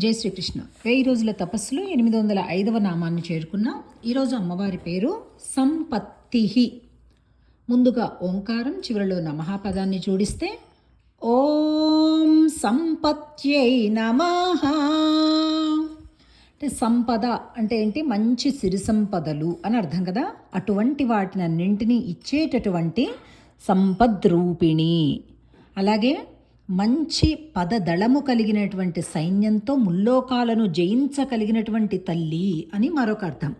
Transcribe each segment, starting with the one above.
జై శ్రీకృష్ణ. వెయ్యి రోజుల తపస్సులో ఎనిమిది వందల ఐదవ నామాన్ని చేరుకున్నాం. ఈరోజు అమ్మవారి పేరు సంపత్తి ముందుగా ఓంకారం చివరిలో నమహాపదాన్ని జోడిస్తే ఓం సంపత్యై నమః. అంటే సంపద అంటే ఏంటి? మంచి సిరి సంపదలు అని అర్థం కదా? అటువంటి వాటినన్నింటినీ ఇచ్చేటటువంటి సంపద్రూపిణి అలాగే మంచి పదదళము కలిగినటువంటి సైన్యంతో ముల్లోకాలను జయించగలిగినటువంటి తల్లి అని మరొక అర్థం.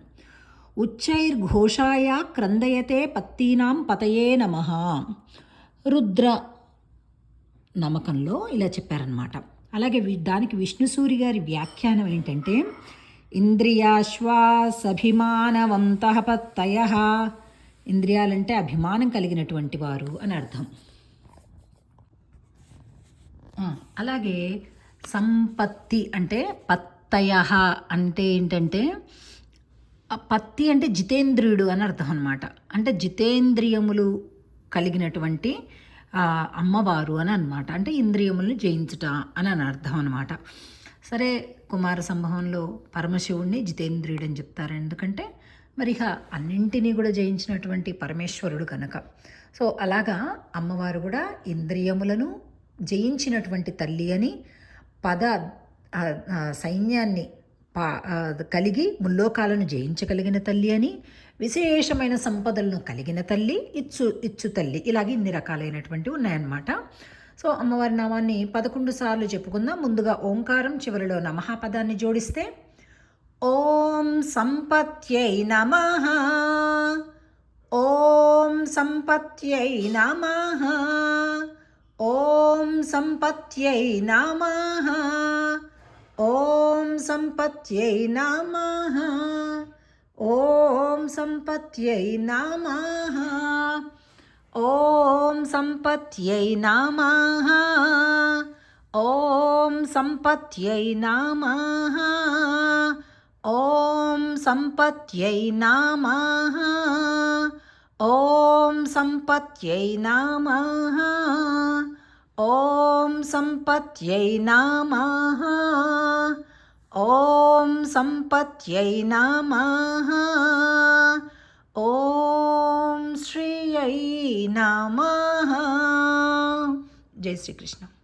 ఉచ్చైర్ఘోషాయ క్రందయతే పత్తీనాం పతయే నమ. రుద్ర నమ్మకంలో ఇలా చెప్పారనమాట అలాగే వి- దానికి విష్ణుసూరి గారి వ్యాఖ్యానం ఏంటంటే ఇంద్రియాశ్వాసభిమానవంత పత్తయ. ఇంద్రియాలంటే అభిమానం కలిగినటువంటి వారు అని అర్థం. అలాగే సంపత్తి అంటే పత్తయ అంటే ఏంటంటే పత్తి అంటే జితేంద్రియుడు అని అర్థం అనమాట అంటే జితేంద్రియములు కలిగినటువంటి అమ్మవారు అని అనమాట అంటే ఇంద్రియములను జయించుట అని అని అర్థం అనమాట సరే కుమార సంభవంలో పరమశివుణ్ణి జితేంద్రియుడు అని చెప్తారు. ఎందుకంటే మరి ఇక అన్నింటినీ కూడా జయించినటువంటి పరమేశ్వరుడు కనుక సో అలాగా అమ్మవారు కూడా ఇంద్రియములను జయించినటువంటి తల్లి అని పద సైన్యాన్ని పా కలిగి ముల్లోకాలను జయించగలిగిన తల్లి అని విశేషమైన సంపదలను కలిగిన తల్లి ఇచ్చు ఇచ్చు తల్లి. ఇలాగే ఇన్ని రకాలైనటువంటివి ఉన్నాయన్నమాట. సో అమ్మవారి నామాన్ని పదకొండు సార్లు చెప్పుకుందాం. ముందుగా ఓంకారం చివరిలో నమః పదాన్ని జోడిస్తే ఓం సంపత్యై నమ. ఓం సంపత్యై నమ. ॐ सम्पत्यै नामाः ॐ सम्पत्यै नामाः ॐ सम्पत्यै नामाः ॐ सम्पत्यै नामाः ॐ सम्पत्यै नामाः ॐ सम्पत्यै नामाः ॐ ॐ सम्पत्यै नामः। ॐ सम्पत्यै नामः। ॐ सम्पत्यै नामः। ॐ श्रियै नमः। जय श्रीकृष्ण।